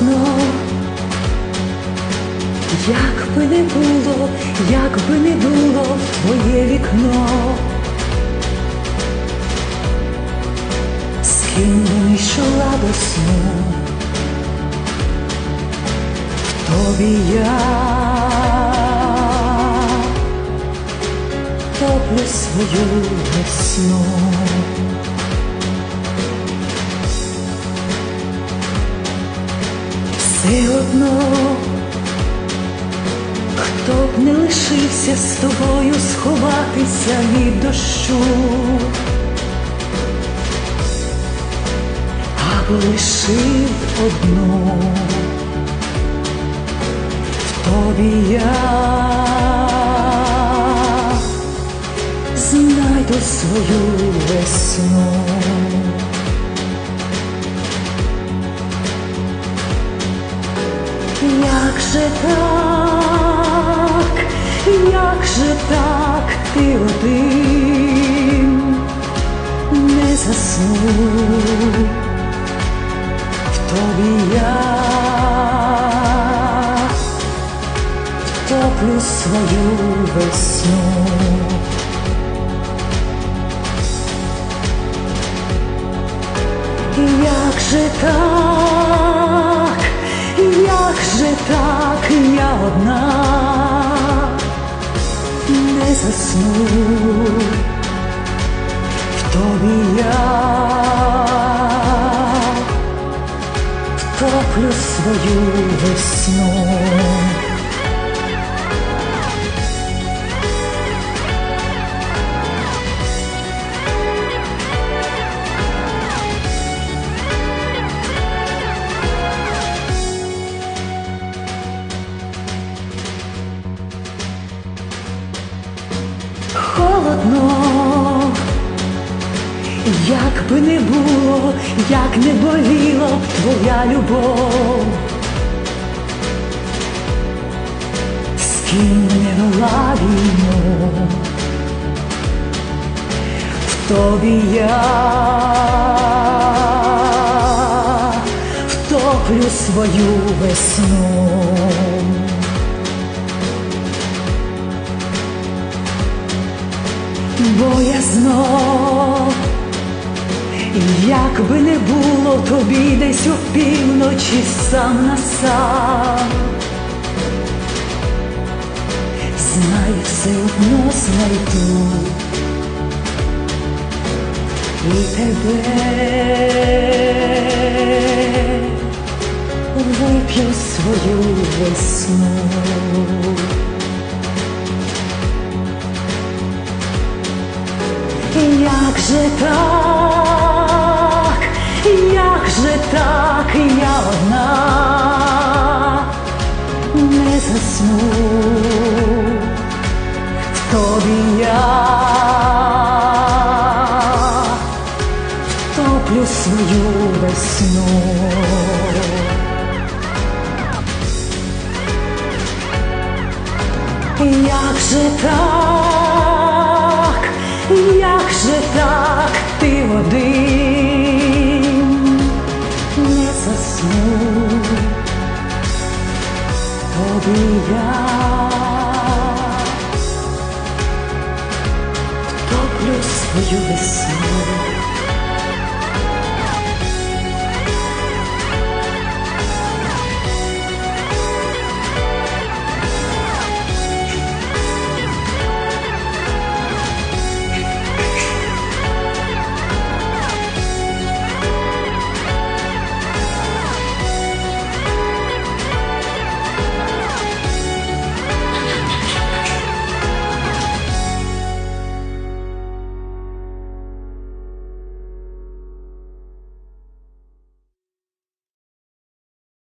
одно, як би не було, як би не було твоє вікно, з ким не йшла до сну, в тобі я. Топлю свою весну. Все одно, хто б не лишився з тобою сховатися від дощу, або лишив одну. В тобі я. Знайду свою весну. Як же так ти один. Не заснув в тобі я. Втоплю свою весну. Як же так, як же так, я одна засну в тобі я втоплю свою весну. Холодно, як би не було, як не боліло твоя любов, з ким не вела війну, в тобі я. Втоплю свою весну. Боязно, як би не було тобі десь у півночі сам на сам, знай все одно знайду. І тебе. Вип'ю свою весну. Же так, як же так, я одна не засну в тобі я втоплю свою весну. Як же так, ти один не засну, тобі я втоплю свою весну.